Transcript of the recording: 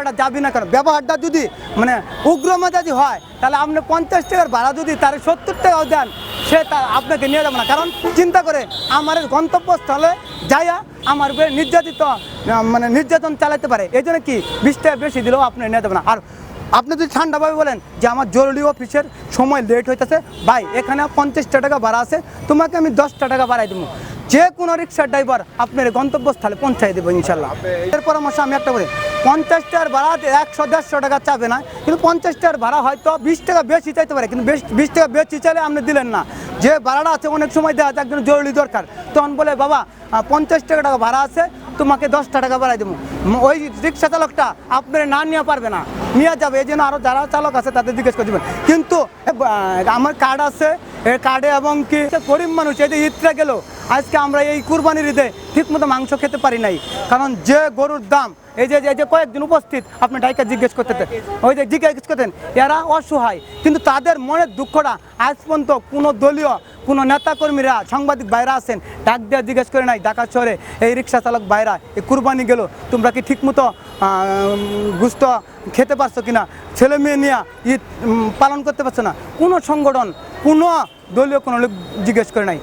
বেটা যাবি না কেন? ব্যবহারটা যদি মানে উগ্র মেজাজি হয়, তাহলে আপনি পঞ্চাশ টাকার ভাড়া যদি তার সত্তর টাকাও দেন, সে তা আপনাকে নিয়ে যাবে না। কারণ চিন্তা করে, আমার গন্তব্যস্থলে যাইয়া আমার উপরে নির্যাতিত মানে নির্যাতন চালাতে পারে। এই জন্য কি? বিশ টাকা বেশি দিলেও আপনি নিয়ে যাবে না। আর আপনি যদি ঠান্ডাভাবে বলেন যে আমার জরুরি অফিসের সময় লেট হইতেছে, ভাই, এখানে পঞ্চাশটা টাকা ভাড়া আছে, তোমাকে আমি দশটা টাকা বাড়াই দেবো। যে কোনো রিক্সার ড্রাইভার আপনার গন্তব্যস্থলে পৌঁছাই দেবো ইনশাল্লাহ। এর পরামর্শ আমি একটা বলি পঞ্চাশ টাকার ভাড়া একশো, দেড়শো টাকা চাবে না। কিন্তু পঞ্চাশ টাকার ভাড়া হয়তো বিশ টাকা বেশি চাইতে পারে, কিন্তু বেশ টাকা বেশি চাইলে আপনি দিলেন না। যে ভাড়াটা আছে অনেক সময় দেওয়া আছে একজন জরুরি দরকার। তখন বলে, বাবা পঞ্চাশ টাকা টাকা ভাড়া আছে, তোমাকে দশটা টাকা বাড়াই দেবো। ওই রিক্সা চালকটা আপনার না নিয়ে পারবে না। নিয়ে যাবে, এই জন্য আরও যারা চালক আছে তাদের জিজ্ঞেস করে দেবেন কিন্তু আমার কার্ড আছে এই কার্ডে এবং কি গরিব মানুষ, এই যে ঈদটা গেল আজকে আমরা এই কুরবানির ঈদে ঠিকমতো মাংস খেতে পারি নাই। কারণ যে গরুর দাম, এই যে এই যে কয়েকদিন উপস্থিত, আপনি ডাইকা জিজ্ঞেস করতে ওই যে জিজ্ঞেস করতেন এরা অসহায়। কিন্তু তাদের মনের দুঃখটা আজ পর্যন্ত কোনো দলীয়, কোনো নেতাকর্মীরা, সাংবাদিক বাইরা আছেন, ডাক দেওয়া জিজ্ঞেস করে নাই, ঢাকা শহরে এই রিক্সা চালক বাইরা, এই কুরবানি গেল, তোমরা কি ঠিকমতো গুস্ত খেতে পারছ কিনা? ছেলে মেয়ে নিয়ে ঈদ পালন করতে পারছ না? কোনো সংগঠন, কোনো দলীয় কোনো লোক জিজ্ঞেস করে নাই।